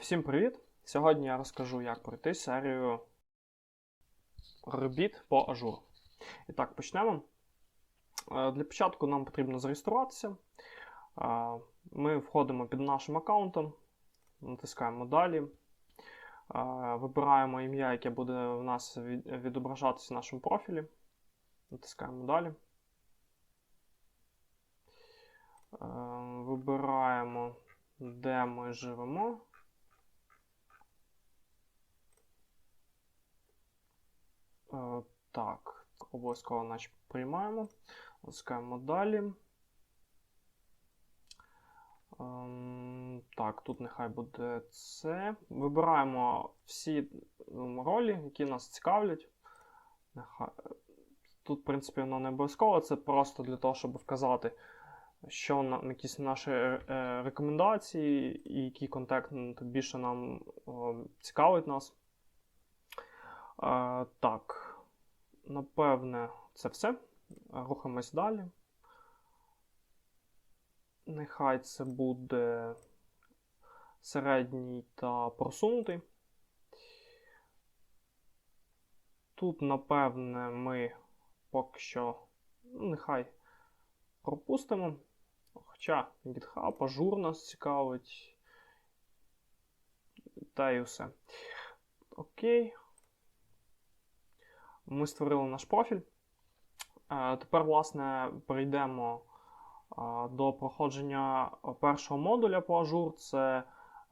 Всім привіт! Сьогодні я розкажу, як пройти серію робіт по ажуру. І так, почнемо. Е, Для початку нам потрібно зареєструватися. Е, Ми входимо під нашим аккаунтом, натискаємо далі. Е, Вибираємо ім'я, яке буде у нас відображатися в нашому профілі. Натискаємо далі. Вибираємо, де ми живемо. Так, обов'язково наче приймаємо. Натискаємо далі. Ем, Так, тут нехай буде це. Вибираємо всі ролі, які нас цікавлять. Нехай... Тут, в принципі, воно не обов'язково, це просто для того, щоб вказати, що на якісь наші е, е, рекомендації і який контент більше нам о, цікавить нас. Е, так, напевне, це все. Рухаємось далі. Нехай це буде середній та просунутий. Тут, напевне, ми поки що ну, нехай пропустимо. Хоча GitHub, ажур нас цікавить. Та і все. Окей. Ми створили наш профіль. Е, Тепер, власне, перейдемо е, до проходження першого модуля по ажур. Це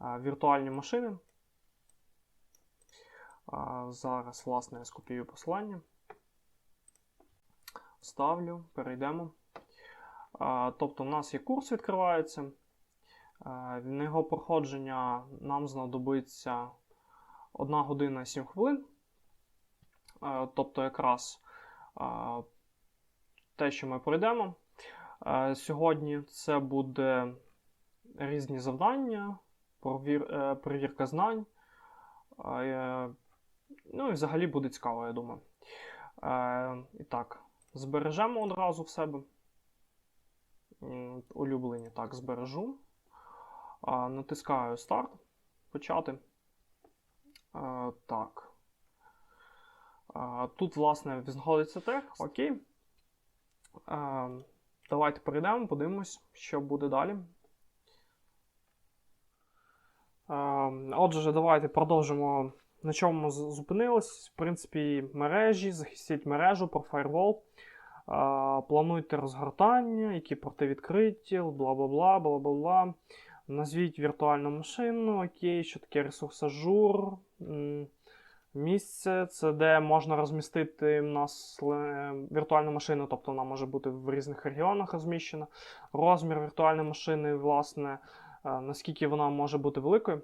е, віртуальні машини. Зараз, власне, я скопію посилання. Ставлю, перейдемо. Тобто, у нас є курс відкривається. На його проходження нам знадобиться 1 година 7 хвилин. А, Тобто, якраз те, що ми пройдемо. Сьогодні це буде різні завдання, е, перевірка знань. Е, Ну і взагалі буде цікаво, я думаю. Е, І так, збережемо одразу в себе. Улюблені так збережу. Натискаю старт. Почати. Так. Тут, власне, знаходиться тег. Окей. Давайте перейдемо, подивимось, що буде далі. Отже, давайте продовжимо. На чому ми зупинились. В принципі, мережі, захистіть мережу про фаєрвол. Плануйте розгортання, які порти відкриті, бла бла бла бла бла бла. Назвіть віртуальну машину, окей, що таке ресурс ажур. Місце це де можна розмістити в нас е, віртуальну машину, тобто вона може бути в різних регіонах розміщена. Розмір віртуальної машини, власне, е, наскільки вона може бути великою.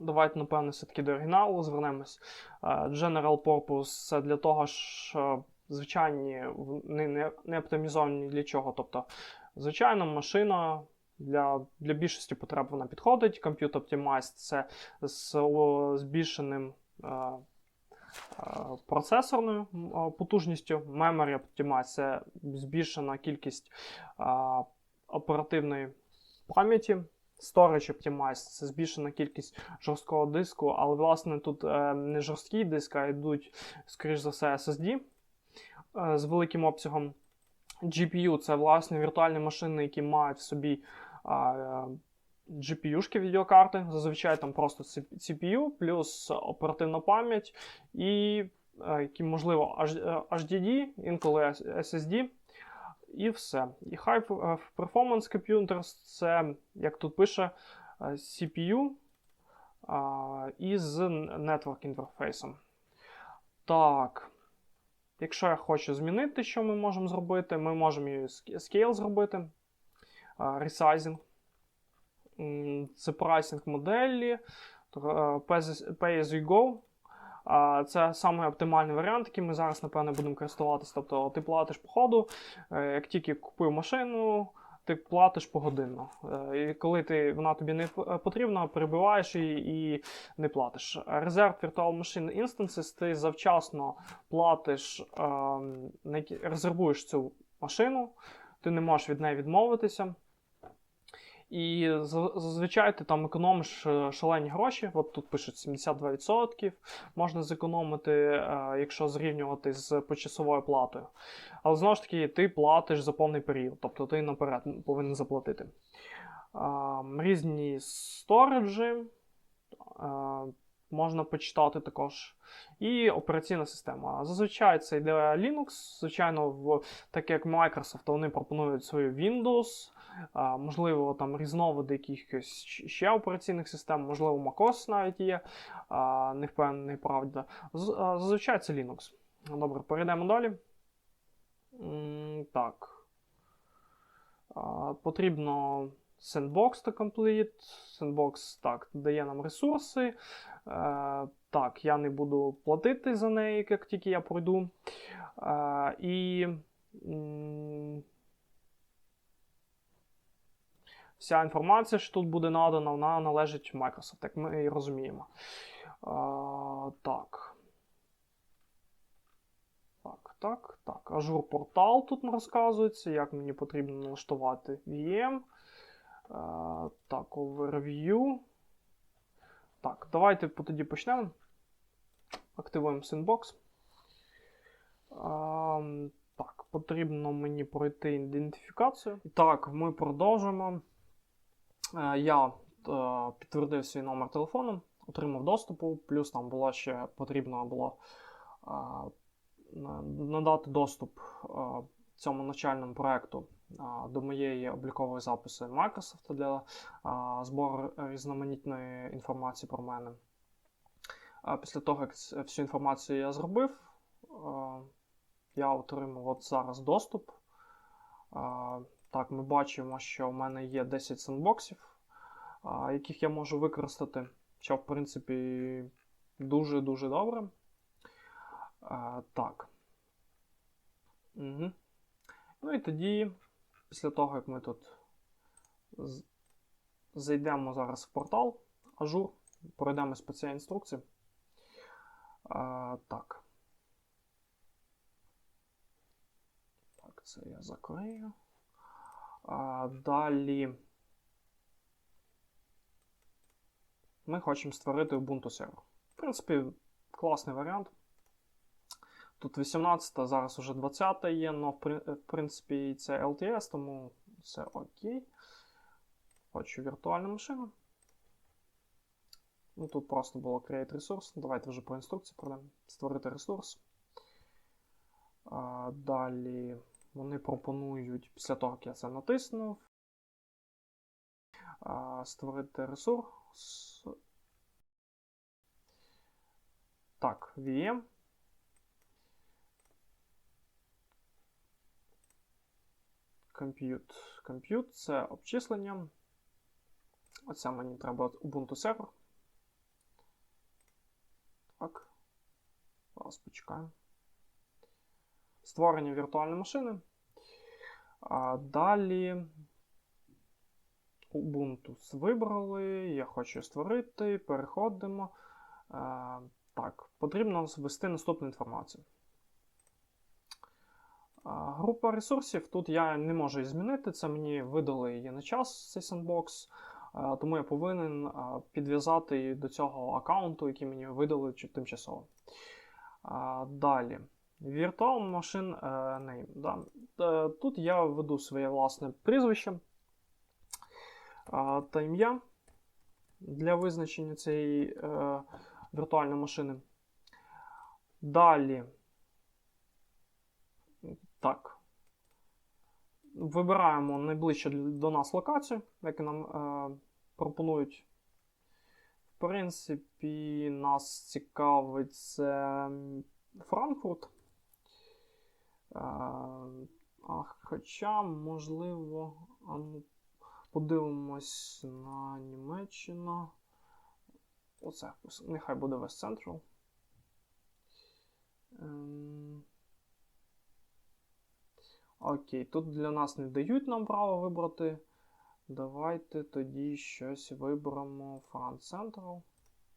Давайте, напевно, все-таки до оригіналу звернемось. Е, General Purpose це для того, що звичайні не, не, оптимізовані для чого. Тобто, звичайна машина для, для більшості потреб вона підходить. Compute Optimized це з збільшеним процесорною е, потужністю. Memory Optimized це збільшена кількість е, оперативної пам'яті. Storage Optimized це збільшена кількість жорсткого диску, але власне тут е, не жорсткий диск, а йдуть, скоріш за все, SSD е, з великим обсягом. GPU це власне віртуальні машини, які мають в собі е, GPU-шки відеокарти. Зазвичай там просто CPU плюс оперативна пам'ять і е, які, можливо, HDD, інколи SSD. І все. І High Performance Computers це, як тут пише, е, CPU із network інтерфейсом. Так. Якщо я хочу змінити, що ми можемо зробити, ми можемо її scale зробити. Resizing. Це прайсинг моделі. е, Pay as- you go. Це саме оптимальний варіант, яким ми зараз, напевно, будемо користуватися. Тобто ти платиш по ходу, е, як тільки купив машину, ти платиш погодинно. Е, І коли ти, вона тобі не потрібна, перебиваєш її і не платиш. Резерв Virtual Machine Instances ти завчасно платиш, ем, резервуєш цю машину, ти не можеш від неї відмовитися. І зазвичай ти там економиш е, шалені гроші. От тут пишуть 72%. Можна зекономити, е, якщо зрівнювати з почасовою платою. Але знову ж таки, ти платиш за повний період, тобто ти наперед повинен заплатити. Різні сториджі можна почитати також. І операційна система. Зазвичай це йде Linux. Звичайно, в, так як Microsoft, вони пропонують свою Windows, можливо, там різновиди якихось ще операційних систем, можливо, MacOS навіть є. Не впевнений, правда. Зазвичай це Linux. Добре, перейдемо далі. Так. Потрібно Sandbox to complete. Sandbox так, дає нам ресурси. Е, так, я не буду платити за неї, як тільки я пройду. Е, і вся інформація, що тут буде надана, вона належить Microsoft, як ми і розуміємо. Е, так. Так, так, так. Azure портал тут розказується, як мені потрібно налаштувати VM. Е, так, overview. Так, давайте тоді почнемо. Активуємо Sandbox. Ем, так, потрібно мені пройти ідентифікацію. Так, ми продовжуємо. Е, я е, підтвердив свій номер телефону, отримав доступу, плюс там було ще потрібно було е, надати доступ цьому навчальному проекту до моєї облікової записи Microsoft для збору різноманітної інформації про мене. Після того, як всю інформацію я зробив, я отримав от зараз доступ. Так, ми бачимо, що в мене є 10 сендбоксів, яких я можу використати, що в принципі дуже-дуже добре. Так. Угу. Ну і тоді, після того, як ми тут зайдемо зараз в портал пройдемось по цій інструкції. Так. Так, це я закрию. А, далі. Ми хочемо створити Ubuntu сервер. В принципі, класний варіант. Тут 18, зараз уже 20 є, але в принципі це LTS, тому все окей. Хочу віртуальну машину. Ну, тут просто було create resource. Давайте вже по інструкції пройдемо. Створити ресурс. А, далі вони пропонують, після того, як я це натиснув, створити ресурс. Так, VM. Compute. Compute це обчислення. Оце мені треба Ubuntu сервер. Так. Зараз почекаємо. Створення віртуальної машини. А далі Ubuntu вибрали. Я хочу створити. Переходимо. А, так, потрібно ввести наступну інформацію. А, Група ресурсів. Тут я не можу змінити. Це мені видали її на час, цей sandbox. А, Тому я повинен а, підв'язати до цього аккаунту, який мені видали тимчасово. А, Далі. Virtual Machine е, Name. Да. Е, Тут я введу своє власне прізвище та ім'я для визначення цієї е, віртуальної машини. Далі. Так. Вибираємо найближче до нас локацію, яку нам е, пропонують. В принципі, нас цікавить це Франкфурт. А, хоча, можливо, ну, подивимось на Німеччину. Оце, нехай буде West Central. Ем, Окей, тут для нас не дають нам право вибрати. Давайте тоді щось виберемо France Central.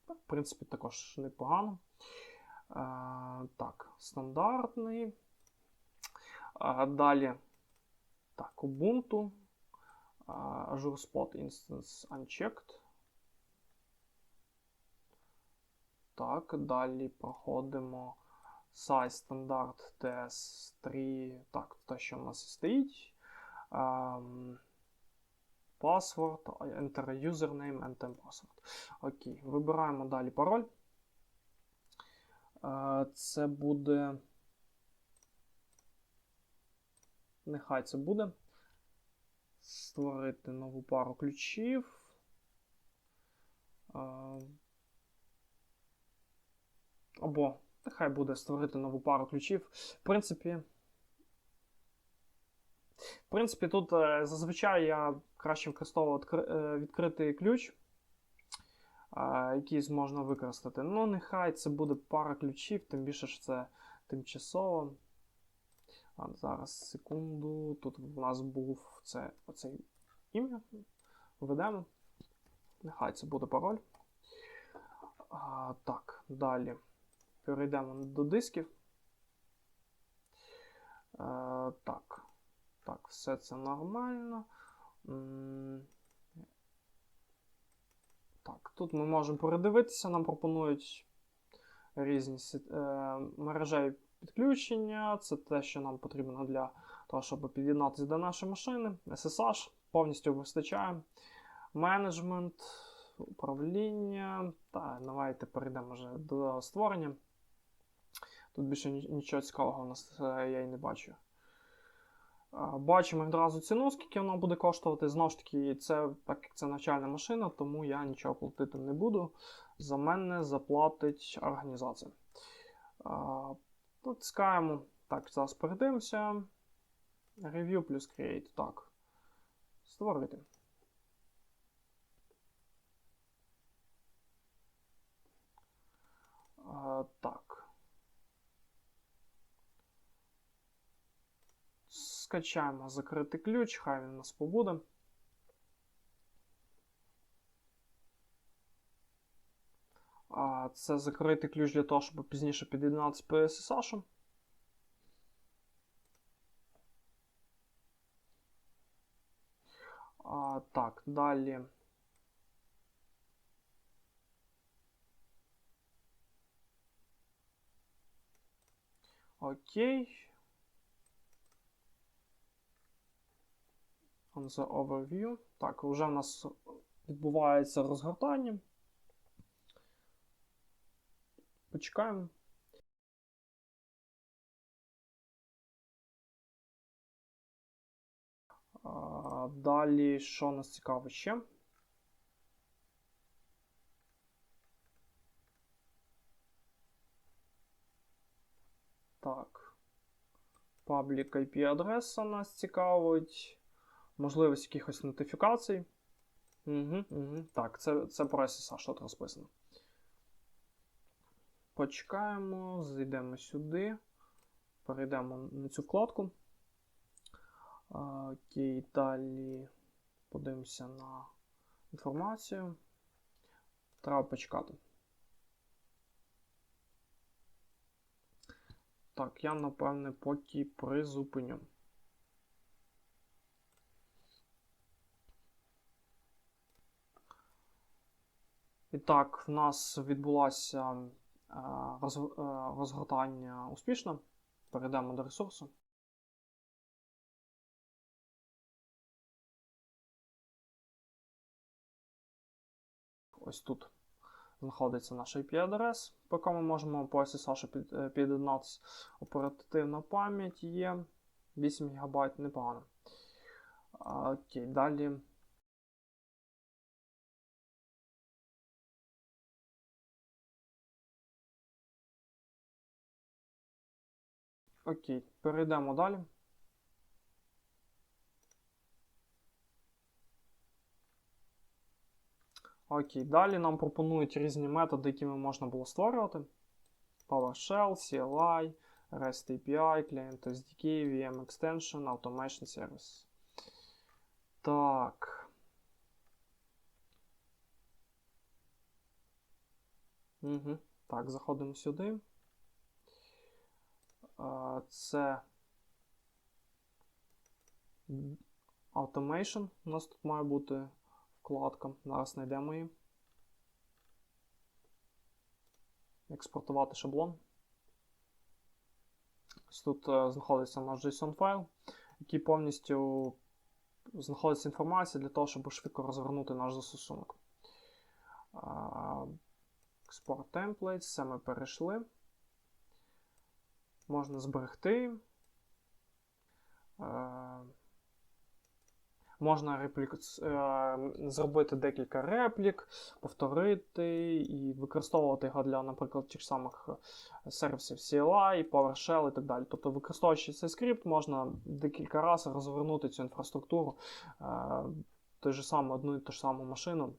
В принципі, також непогано. Е, так, стандартний. Е, далі. Так, Ubuntu. А, Azure Spot Instance Unchecked. Так, далі проходимо size стандарт TS3. Так, те, що в нас стоїть. Um, password, enter username, enter password. Окей, вибираємо далі пароль. Е, Це буде. Нехай це буде. Створити нову пару ключів. Або нехай буде створити нову пару ключів. В принципі. В принципі, тут е, зазвичай я краще використовував е, відкритий ключ, який можна використати. Ну, нехай це буде пара ключів, тим більше що це тимчасово. А, зараз, секунду. Тут в нас був це, оцей ім'я. Введемо. Нехай це буде пароль. А, так, далі. Перейдемо до дисків. Е, так. Так, все це нормально. Так, тут ми можемо передивитися, нам пропонують різні е, мережеві підключення. Це те, що нам потрібно для того, щоб під'єднатися до нашої машини. SSH повністю вистачає. Менеджмент, управління. Та, давайте перейдемо вже до створення. Тут більше нічого цікавого у нас е, я і не бачу. Бачимо одразу ціну, скільки вона буде коштувати. Знову ж таки, це, так як це навчальна машина, тому я нічого платити не буду. За мене заплатить організація. Натискаємо. Так, зараз передивимося. Review плюс Create. Так. Створити. Так. Скачаємо закритий ключ, хай він у нас побуде. Це закритий ключ для того, щоб пізніше під'єднатися по SSH. Так, далі. Окей. On the overview. Так, вже в нас відбувається розгортання. Почекаємо. Далі, що нас цікавить ще? Так. Паблік IP адреса нас цікавить. Можливість якихось нотифікацій. Угу, угу. Так, це, це про SSH тут розписано. Почекаємо, зайдемо сюди. Перейдемо на цю вкладку. Окей, далі подивимося на інформацію. Треба почекати. Так, я, напевне, поки призупиню. І так, в нас е, розгортання успішно. Перейдемо до ресурсу. Ось тут знаходиться наш IP-адрес, по якому можемо по SSH е, під'єднатися. Оперативна пам'ять є 8 ГБ, непогано. Окей, далі. Окей, перейдемо далі. Окей, далі нам пропонують різні методи, якими можна було створювати. PowerShell, CLI, REST API, Client SDK, VM Extension, Automation Service. Так. Угу. Так, заходимо сюди. Це Automation. У нас тут має бути вкладка. Зараз знайдемо її. Експортувати шаблон. Ось Тут е, знаходиться наш JSON файл, який повністю знаходиться інформація для того, щоб швидко розгорнути наш застосунок. Export templates, це ми перейшли. Можна зберегти. Е, Можна реплік... е, зробити декілька реплік, повторити і використовувати його для, наприклад, тих самих сервісів CLI, PowerShell і так далі. Тобто, використовуючи цей скрипт, можна декілька разів розвернути цю інфраструктуру, е, той же самий, одну і ту ж саму машину,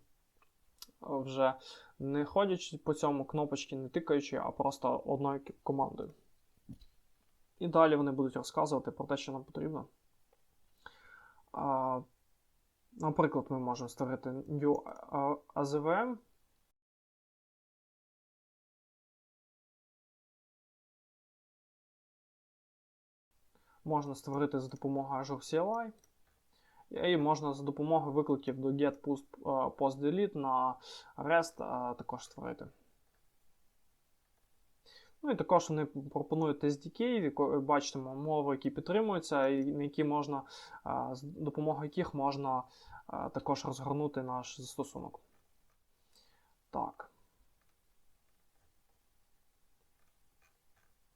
вже не ходячи по цьому кнопочки, не тикаючи, а просто одною командою. І далі вони будуть розказувати про те, що нам потрібно. А, Наприклад, ми можемо створити New AZVM. Можна створити за допомогою Azure CLI. І можна за допомогою викликів до get post, post delete на REST також створити. Ну і також вони пропонують SDK, бачимо мови, які підтримуються, і на які можна, з допомогою яких можна також розгорнути наш застосунок. Так.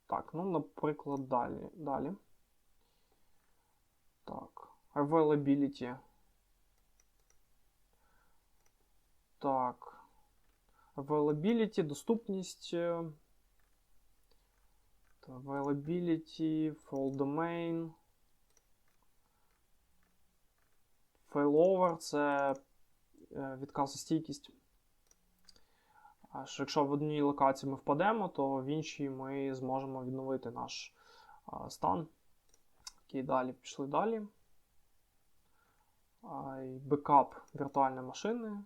Так, ну, наприклад, далі. далі. Так, availability. Так. Availability, доступність. Availability, full domain. Failover це е, відказостійкість. Що Якщо в одній локації ми впадемо, то в іншій ми зможемо відновити наш стан. Окей, далі пішли далі. Бекап віртуальної машини.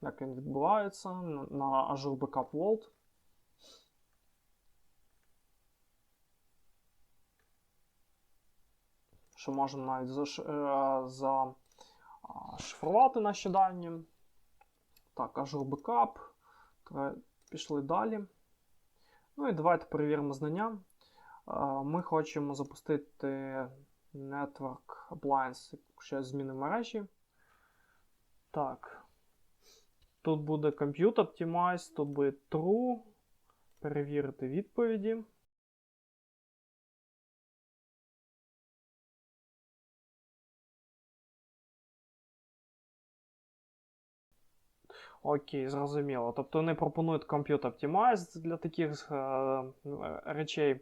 Як він відбувається на Azure Backup Vault. Що можемо навіть зашифрувати наші дані. Так, Azure Backup. Пішли далі. Ну і давайте перевіримо знання. Ми хочемо запустити Network Appliance, ще зміни мережі. Так. Тут буде Compute Optimize, тут буде True. Перевірити відповіді. Окей, зрозуміло. Тобто вони пропонують Compute Optimize для таких е, речей.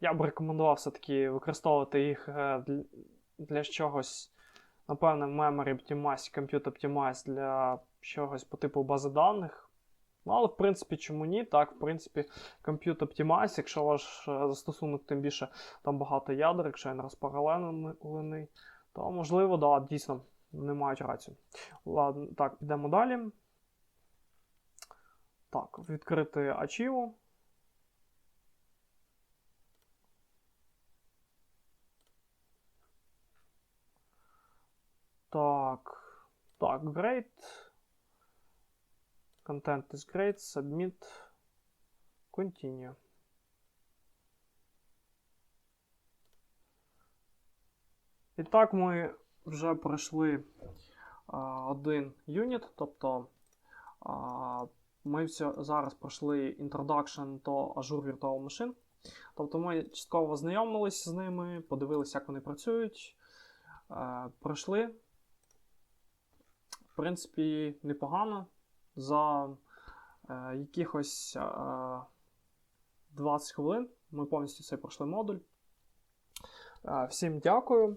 Я б рекомендував все-таки використовувати їх е, для, для чогось, напевне, Memory Optimize, Compute Optimize для чогось по типу бази даних. Ну, але, в принципі, чому ні? Так, в принципі, Compute Optimize, якщо ваш е, застосунок, тим більше там багато ядер, якщо він розпаралелений, то можливо, да, дійсно, не мають рацію. Ладно, так, підемо далі. Так, відкрити Ачіву. Так. Так, great. Content is great. Submit. Continue. І так, ми вже пройшли а, один юніт, тобто а, ми все, зараз пройшли introduction до Azure Virtual Machine. Тобто ми частково знайомилися з ними, подивилися, як вони працюють. Е, пройшли. В принципі, непогано. За е, якихось е, 20 хвилин ми повністю цей пройшли модуль. Е, всім дякую. Е,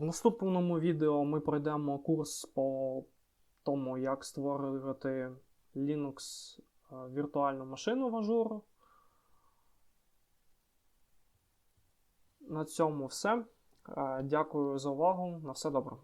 в наступному відео ми пройдемо курс по тому, як створювати. Linux віртуальну машину в Ажуру. На цьому все. Дякую за увагу. На все добре.